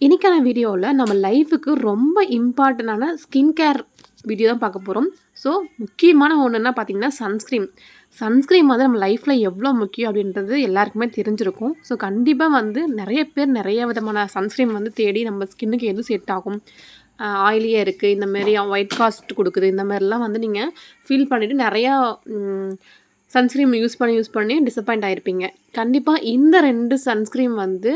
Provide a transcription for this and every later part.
இன்றைக்கான வீடியோவில் நம்ம லைஃபுக்கு ரொம்ப இம்பார்ட்டண்டான ஸ்கின் கேர் வீடியோ தான் பார்க்க போகிறோம் ஸோ முக்கியமான ஒன்றுன்னா பார்த்தீங்கன்னா சன்ஸ்க்ரீன் சன்ஸ்க்ரீம் வந்து நம்ம லைஃப்பில் எவ்வளோ முக்கியம் அப்படின்றது எல்லாருக்குமே தெரிஞ்சிருக்கும். ஸோ கண்டிப்பாக வந்து நிறைய பேர் நிறைய விதமான சன்ஸ்க்ரீன் வந்து தேடி நம்ம ஸ்கின்னுக்கு எது செட் ஆகும்? ஆயிலியாக இருக்குது இந்த மாதிரி ஒயிட் காஸ்ட் கொடுக்குது. இந்த மாதிரிலாம் வந்து நீங்கள் ஃபீல் பண்ணிவிட்டு நிறையா சன்ஸ்க்ரீம் யூஸ் பண்ணி யூஸ் பண்ணி டிசப்பாயிண்ட் ஆகிருப்பீங்க கண்டிப்பாக இந்த ரெண்டு சன்ஸ்க்ரீம் வந்து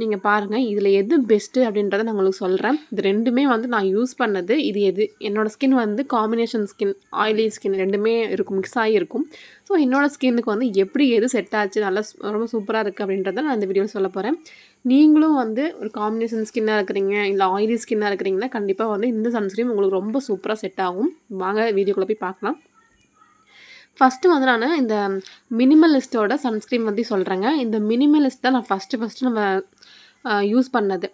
நீங்கள் பாருங்கள் இதில் எது பெஸ்ட்டு அப்படின்றத நான் உங்களுக்கு சொல்கிறேன் இது ரெண்டுமே வந்து நான் யூஸ் பண்ணது இது எது? என்னோடய ஸ்கின் வந்து காம்பினேஷன் ஸ்கின் ஆயிலி ஸ்கின் ரெண்டுமே இருக்கும் மிக்ஸ் ஆகியிருக்கும். ஸோ என்னோடய ஸ்கின்னுக்கு வந்து எப்படி எது செட் ஆச்சு நல்லா ரொம்ப சூப்பராக இருக்குது அப்படின்றத நான் இந்த வீடியோவில் சொல்ல போகிறேன் நீங்களும் வந்து ஒரு காம்பினேஷன் ஸ்கின்னாக இருக்கிறீங்க இல்லை ஆயிலி ஸ்கின்னாக இருக்கிறீங்கன்னா கண்டிப்பாக வந்து இந்த சன்ஸ்க்ரீம் உங்களுக்கு ரொம்ப சூப்பராக செட் ஆகும். வாங்க வீடியோக்குள்ளே போய் பார்க்கலாம். ஃபஸ்ட்டு வந்து நான் இந்த மினிமலிஸ்ட்டோட சன்ஸ்க்ரீன் வந்து சொல்கிறேங்க இந்த மினிமலிஸ்ட் தான் நான் ஃபஸ்ட்டு ஃபஸ்ட்டு நம்ம யூஸ் பண்ணது.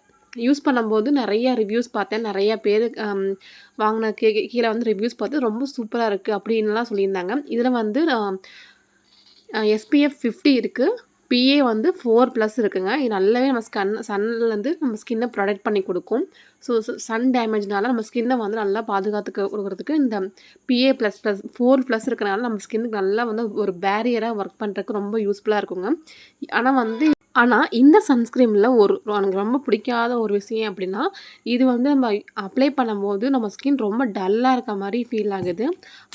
யூஸ் பண்ணும்போது நிறைய ரிவ்யூஸ் பார்த்தேன். நிறைய பேர் வாங்கின கீ கீழே வந்து ரிவ்யூஸ் பார்த்து ரொம்ப சூப்பராக இருக்குது அப்படின்லாம் சொல்லியிருந்தாங்க. இதில் வந்து எஸ்பிஎஃப் ஃபிஃப்டி இருக்குது பிஏ வந்து ஃபோர் ப்ளஸ் இருக்குங்க. இது நல்லாவே நம்ம ஸ்கன் சன்லேருந்து நம்ம ஸ்கின்னை ப்ரொடெக்ட் பண்ணி கொடுக்கும். ஸோ சன் டேமேஜ்னால நம்ம ஸ்கின்னை வந்து நல்லா பாதுகாத்துக்க கொடுக்குறதுக்கு இந்த PA plus plus four plus இருக்கிறனால நம்ம ஸ்கின்னுக்கு நல்லா வந்து ஒரு பேரியராக ஒர்க் பண்ணுறதுக்கு ரொம்ப யூஸ்ஃபுல்லாக இருக்குங்க. ஆனால் வந்து ஆனால் இந்த சன்ஸ்க்ரீமில் ஒரு எனக்கு ரொம்ப பிடிக்காத ஒரு விஷயம் அப்படின்னா இது வந்து நம்ம அப்ளை பண்ணும்போது நம்ம ஸ்கின் ரொம்ப டல்லாக இருக்க மாதிரி ஃபீல் ஆகுது.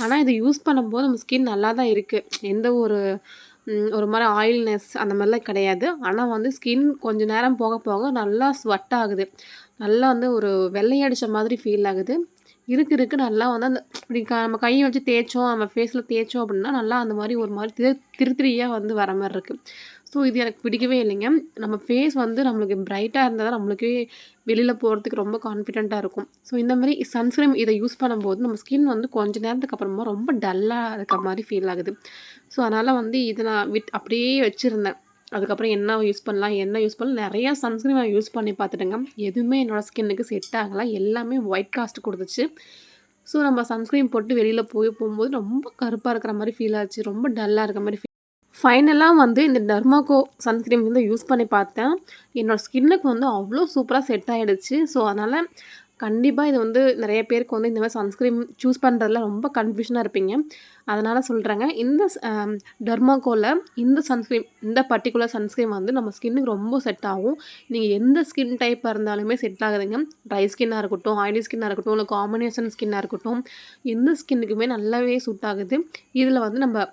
ஆனால் இது யூஸ் பண்ணும்போது நம்ம ஸ்கின் நல்லா தான் இருக்குது எந்த ஒரு ஒரு மாதிரி ஆயில்னஸ் அந்த மாதிரிலாம் கிடையாது. ஆனால் வந்து ஸ்கின் கொஞ்சம் நேரம் போக போக நல்லா ஸ்வெட் ஆகுது. நல்லா வந்து ஒரு வெள்ளையடித்த மாதிரி ஃபீல் ஆகுது. இருக்கு இருக்கு. நல்லா வந்து அந்த இப்படி க நம்ம கையை வச்சு தேய்ச்சோம் நம்ம ஃபேஸில் தேய்ச்சோம் அப்படின்னா நல்லா அந்த மாதிரி ஒரு மாதிரி திரு திருத்திரியாக வந்து வர மாதிரி இருக்குது ஸோ இது எனக்கு பிடிக்கவே இல்லைங்க. நம்ம ஃபேஸ் வந்து நம்மளுக்கு பிரைட்டாக இருந்தால் தான் நம்மளுக்கே வெளியில் போகிறதுக்கு ரொம்ப கான்ஃபிடென்ட்டாக இருக்கும். ஸோ இந்த மாதிரி சன்ஸ்க்ரீம் இதை யூஸ் பண்ணும்போது நம்ம ஸ்கின் வந்து கொஞ்ச நேரத்துக்கு அப்புறமா ரொம்ப டல்லாக இருக்க மாதிரி ஃபீல் ஆகுது. ஸோ அதனால் வந்து இதை நான் விட் அப்படியே வச்சுருந்தேன். அதுக்கப்புறம் என்ன யூஸ் பண்ணலாம் என்ன யூஸ் பண்ணலாம் நிறையா சன்ஸ்க்ரீம் நான் யூஸ் பண்ணி பார்த்துட்டேங்க. எதுவுமே என்னோடய ஸ்கின்னுக்கு செட் ஆகலை. எல்லாமே ஒயிட் காஸ்ட் கொடுத்துச்சு. ஸோ நம்ம சன்ஸ்க்ரீன் போட்டு வெளியில் போய் போகும்போது ரொம்ப கருப்பாக இருக்கிற மாதிரி ஃபீல் ஆச்சு. ரொம்ப டல்லாக இருக்கிற மாதிரி ஃபீல் ஃபைனலாக வந்து இந்த டர்மாகோ சன்ஸ்க்ரீம் வந்து யூஸ் பண்ணி பார்த்தேன். என்னோடய ஸ்கின்னுக்கு வந்து அவ்வளோ சூப்பராக செட் ஆகிடுச்சு ஸோ அதனால் கண்டிப்பாக இது வந்து நிறைய பேருக்கு வந்து இந்த மாதிரி சன்ஸ்க்ரீம் சூஸ் பண்ணுறதுல ரொம்ப கன்ஃபியூஷனாக இருப்பீங்க. அதனால் சொல்கிறேங்க இந்த டெர்மாகோவில் இந்த சன்ஸ்க்ரீம் இந்த பர்டிகுலர் சன்ஸ்க்ரீம் வந்து நம்ம ஸ்கின்னுக்கு ரொம்ப செட் ஆகும். நீங்கள் எந்த ஸ்கின் டைப்பாக இருந்தாலுமே செட் ஆகுதுங்க. ட்ரை ஸ்கின்னாக இருக்கட்டும் ஆயிலி ஸ்கின்னாக இருக்கட்டும் இல்லை காம்பினேஷன் ஸ்கின்னாக இருக்கட்டும் எந்த ஸ்கின்னுக்குமே நல்லாவே சூட் ஆகுது. இதில் வந்து நம்ம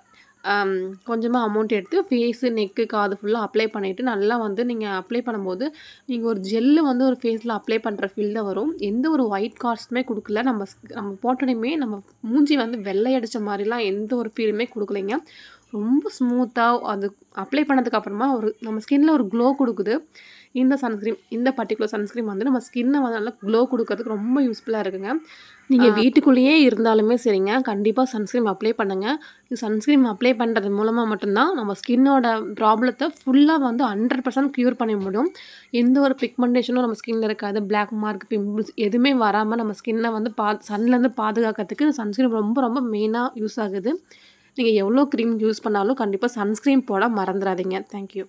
கொஞ்சமாக அமௌண்ட் எடுத்து ஃபேஸு நெக்கு காது ஃபுல்லாக அப்ளை பண்ணிவிட்டு நல்லா வந்து நீங்கள் அப்ளை பண்ணும்போது நீங்கள் ஒரு ஜெல்லு வந்து ஒரு ஃபேஸில் அப்ளை பண்ணுற ஃபீல் தான் வரும். எந்த ஒரு ஒயிட் காஸ்ட்டுமே கொடுக்கல. நம்ம நம்ம போட்டோடையுமே நம்ம மூஞ்சி வந்து வெள்ளை அடித்த மாதிரிலாம் எந்த ஒரு ஃபீலுமே கொடுக்கலைங்க. ரொம்ப ஸ்மூத்தாக அது அப்ளை பண்ணதுக்கு அப்புறமா ஒரு நம்ம ஸ்கின்னில் ஒரு க்ளோ கொடுக்குது. இந்த சன்ஸ்க்ரீம் இந்த பர்டிகுலர் சன்ஸ்க்ரீம் வந்து நம்ம ஸ்கின்னை வந்து நல்லா க்ளோ கொடுக்கறதுக்கு ரொம்ப யூஸ்ஃபுல்லாக இருக்குங்க. நீங்கள் வீட்டுக்குள்ளேயே இருந்தாலுமே சரிங்க. கண்டிப்பாக சன்ஸ்க்ரீம் அப்ளை பண்ணுங்கள் இது சன்ஸ்க்ரீம் அப்ளை பண்ணுறது மூலமாக மட்டும்தான் நம்ம ஸ்கின்னோட ப்ராப்ளத்தை ஃபுல்லாக வந்து ஹண்ட்ரட் பர்சன்ட் க்யூர் பண்ண முடியும். எந்த ஒரு பிக்மெண்டேஷனும் நம்ம ஸ்கின்னில் இருக்காது. பிளாக் மார்க் பிம்பிள்ஸ் எதுவுமே வராமல் நம்ம ஸ்கின்னை வந்து பா சன்லேருந்து பாதுகாக்கிறதுக்கு சன்ஸ்க்ரீம் ரொம்ப ரொம்ப மெயினாக யூஸ் ஆகுது. நீங்கள் எவ்வளோ க்ரீம் யூஸ் பண்ணாலும் கண்டிப்பாக சன்ஸ்க்ரீன் போட மறந்துடாதீங்க தேங்க்யூ